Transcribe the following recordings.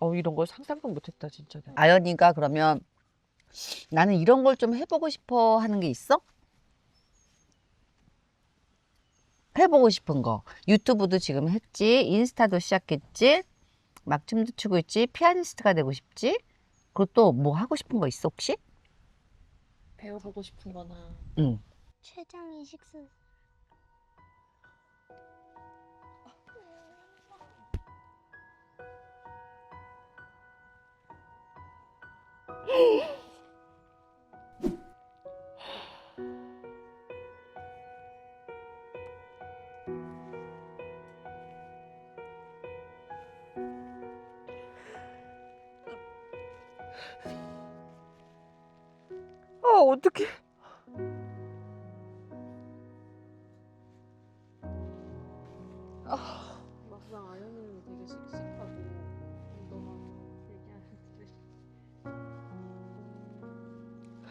어 이런 거 상상도 못했다 진짜. 내가. 아연이가 그러면 나는 이런 걸 좀 해보고 싶어 하는 게 있어? 해보고 싶은 거. 유튜브도 지금 했지, 인스타도 시작했지, 막 춤도 추고 있지, 피아니스트가 되고 싶지. 그리고 또 뭐 하고 싶은 거 있어 혹시? 배워보고 싶은 거나 응. 최장이 식수 아 어떡해. 막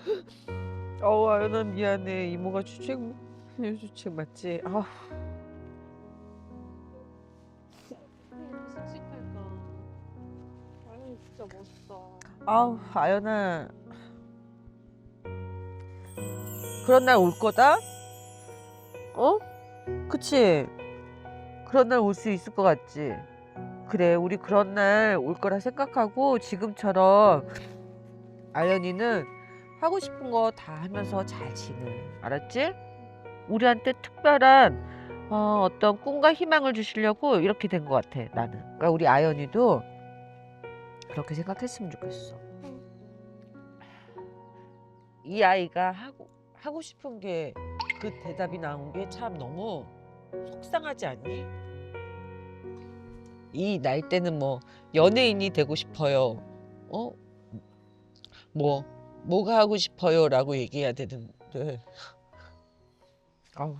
얘기하는데 어 아연아 미안해 이모가 주책 주책 맞지? 아왜 씩씩할까 아연이 진짜 멋있다 아우 아연아 그런 날 올 거다? 어? 그치? 그런 날 올 수 있을 것 같지? 그래 우리 그런 날 올 거라 생각하고 지금처럼 아연이는 하고 싶은 거 다 하면서 잘 지내 알았지? 우리한테 특별한 어, 어떤 꿈과 희망을 주시려고 이렇게 된 것 같아 나는 그러니까 우리 아연이도 그렇게 생각했으면 좋겠어 이 아이가 하고 하고 싶은 게 그 대답이 나온 게 참 너무 속상하지 않니? 이 나이 때는 뭐 연예인이 되고 싶어요. 어? 뭐 뭐가 하고 싶어요 라고 얘기해야 되는데. 아우